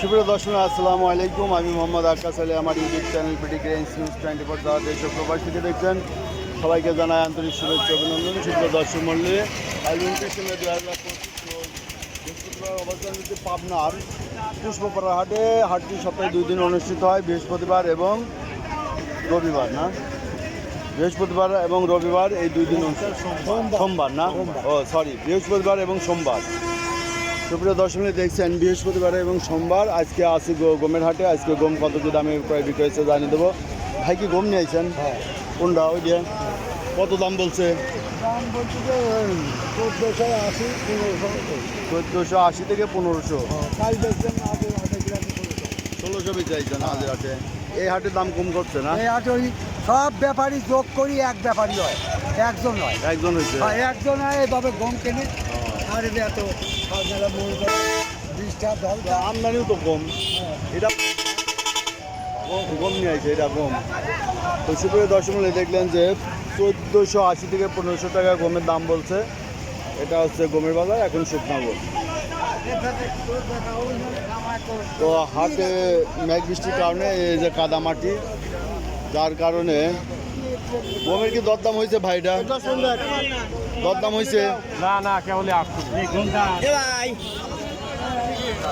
সুপ্রিয় দর্শক, আসসালামু আলাইকুম। আমি মোহাম্মদ আকাশ আলী, আমার ইউটিউব চ্যানেল পিটিগ্রেন্স নিউজ টোয়েন্টি ফোর যারা দেশ প্রবাস থেকে দেখছেন। সবাইকে জানাই আন্তরিক শুভেচ্ছা অভিনন্দন। সুপ্রিয় দর্শক মন্ডলী, আজ উনত্রিশে দু অবস্থান হচ্ছে পাবনার পুষ্পপাড়া হাটে। হাটটি সপ্তাহে দুই দিন অনুষ্ঠিত হয়, বৃহস্পতিবার এবং রবিবার, না? বৃহস্পতিবার এবং রবিবার এই দুই দিন সোমবার, না? ও সরি বৃহস্পতিবার এবং সোমবার। সুপ্রিয় দর্শনী দেখছেন বৃহস্পতিবার এবং সোমবার। আজকে আসি গমের হাটে। আজকে গম কত কি দামে ক্রয় বিক্রয় হয়েছে জানিয়ে দেবো। ভাই কি গম নিয়েছেন? হ্যাঁ। কোনটা? ওই দিয়ে কত দাম বলছে? দাম বলছি যে চোদ্দোশো আশি পনেরোশো। চোদ্দোশো আশি থেকে পনেরোশো। গ্রামে ষোলোশো বেচাইছেন আমাদের হাটে। এই হাটের দাম কম করছে না? এই আট ওই সব ব্যাপারই যোগ করি এক ব্যাপারই হয়। একজন হয় একজন হয়েছে। আর একজন হয় এভাবে গম কেনে আর এত সাজমেলা মূল বিশটা আমদানিও তো কম। এটা গম- নিয়ে আইছে এটা গম তো দেখলেন যে চোদ্দোশো আশি থেকে পনেরোশো টাকা গমের দাম বলছে। এটা হচ্ছে গমের বাজার এখন শুকনা গম। তো হাটে মেঘ বৃষ্টির কারণে এই যে কাদা মাটি যার কারণে গমের কি দরদাম হয়েছে ভাইটা দরদাম হয়েছে না না আসছে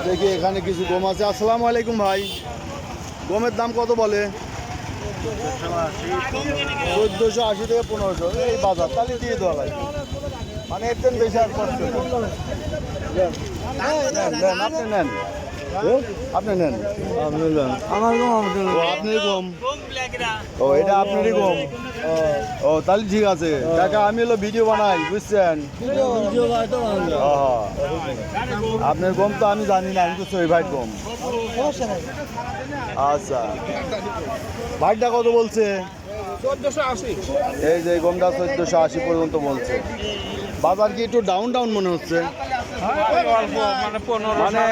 দেখি এখানে কিছু গম আছে আসসালামু আলাইকুম ভাই গমের দাম কত বলে চোদ্দোশো আশি থেকে পনেরোশো এই বাজার তাহলে দিয়ে দেওয়া ভাই মানে একদম বেশি আর কষ্ট নেন, নেন, নেন, আপনি নেন এ? আপনি নেন। আপনি আমার ও ও এটা আপনারই গম। ও তাহলে ঠিক আছে। কাকা আমি হলো ভিডিও বানাই বুঝছেন? ও, আপনার গম তো আমি জানি না আমি তো সই ভাই গম। আচ্ছা। ভাইটা কত বলছে? এই যে এই গমটা চোদ্দশো আশি পর্যন্ত বলছে। বাজার কি একটু ডাউন ডাউন মনে হচ্ছে? মানে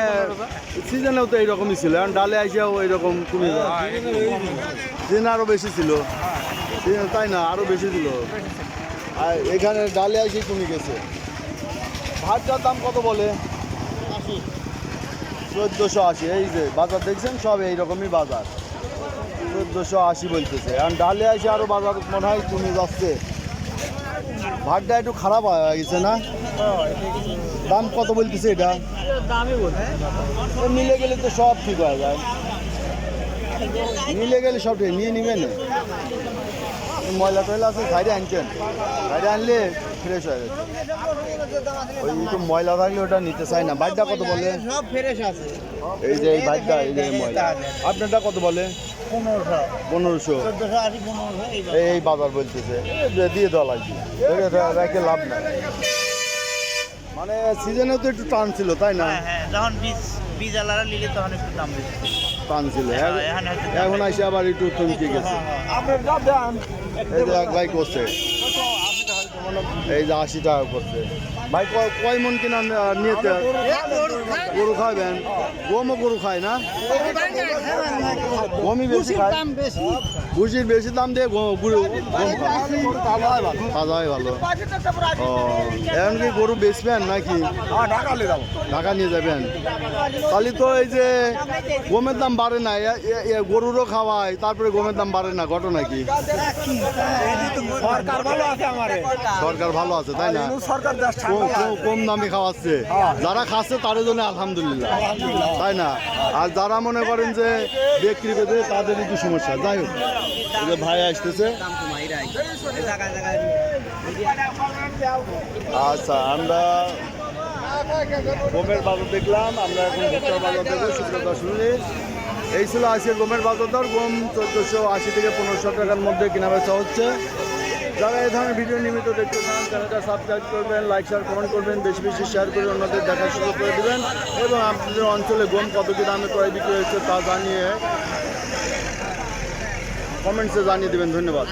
সিজনেও তো এইরকমই ছিল, এখন ডালে আইসেও এইরকম কমে যায়। সিজন আরও বেশি ছিল। তাই না আরও বেশি ছিল। আর এখানে ডালে আইসে কমে গেছে। ভাতটার দাম কত বলে? চোদ্দোশো আশি, এই যে বাজার দেখছেন, সব এইরকমই বাজার। চোদ্দোশো আশি বলতেছে। এখন ডালে আসে আরও বাজার মনে হয় কমে যাচ্ছে। ভাতটা একটু খারাপ হয়ে গেছে না? দাম কত বলতেছে এটা মিলে গেলে তো সব ঠিক হয়ে যায় মিলে গেলে সব ঠিক নিয়ে নিবেন ময়লা টয়লা আছে সাইডে আনছেন সাইডে আনলে ফ্রেশ হয়ে যাচ্ছে ওই একটু ময়লা থাকলে ওটা নিতে চাই না বাইকটা কত বলে সব ফ্রেশ আছে এই যে এই বাইকটা এই যে ময়লা আপনারটা কত বলে পনেরোশো এই বাজার বলতেছে দিয়ে দেওয়া লাগবে রেখে লাভ নাই মানে সিজনে তো একটু টান ছিল তাই না? হ্যাঁ হ্যাঁ যখন বীজ বীজ আলাদা নিলে তখন একটু দাম বেশি টান ছিল। হ্যাঁ, এখন আসে আবার একটু থমকে গেছে। আপনার যা দেন। এই যে এক ভাই করছে। এই যে আশি টাকা করছে। ভাই কয় মন কিনা নিয়েছে? গরু খাবেন গমও গরু খায় না? গমই বেশি খায়। ভুসির বেশি দাম দিয়ে গরু তাজাই ভালো। ও এখন কি গরু বেচবেন নাকি? ঢাকা নিয়ে যাবেন। তাহলে তো এই যে গমের দাম বাড়ে না গরুরও খাওয়ায় তারপরে গমের দাম বাড়ে না ঘটনা কি? সরকার ভালো আছে তাই না? কম- দামে খাওয়াচ্ছে। যারা খাচ্ছে তাদের জন্য আলহামদুলিল্লাহ। তাই না? আর যারা মনে করেন যে বিক্রি করতে তাদের একটু সমস্যা। যাই হোক। ভাই আসতেছে। আচ্ছা আমরা গমের বাজার দেখলাম, আমরা এখন বাজার দেখব এই ছিল আজকে গমের বাজার দর, গম চোদ্দোশো আশি থেকে পনেরোশো টাকার মধ্যে কেনা বেচা হচ্ছে। যারা এই ধরনের ভিডিও নিয়মিত দেখতে চান, চ্যানেলটা সাবস্ক্রাইব করবেন লাইক শেয়ার কমেন্ট করবেন, বেশি বেশি শেয়ার করে অন্যদের দেখার সুযোগ করে দেবেন। এবং আপনাদের অঞ্চলে গম কত কি দামে ক্রয় বিক্রি হচ্ছে তা জানিয়ে কমেন্টসে জানিয়ে দেবেন ধন্যবাদ।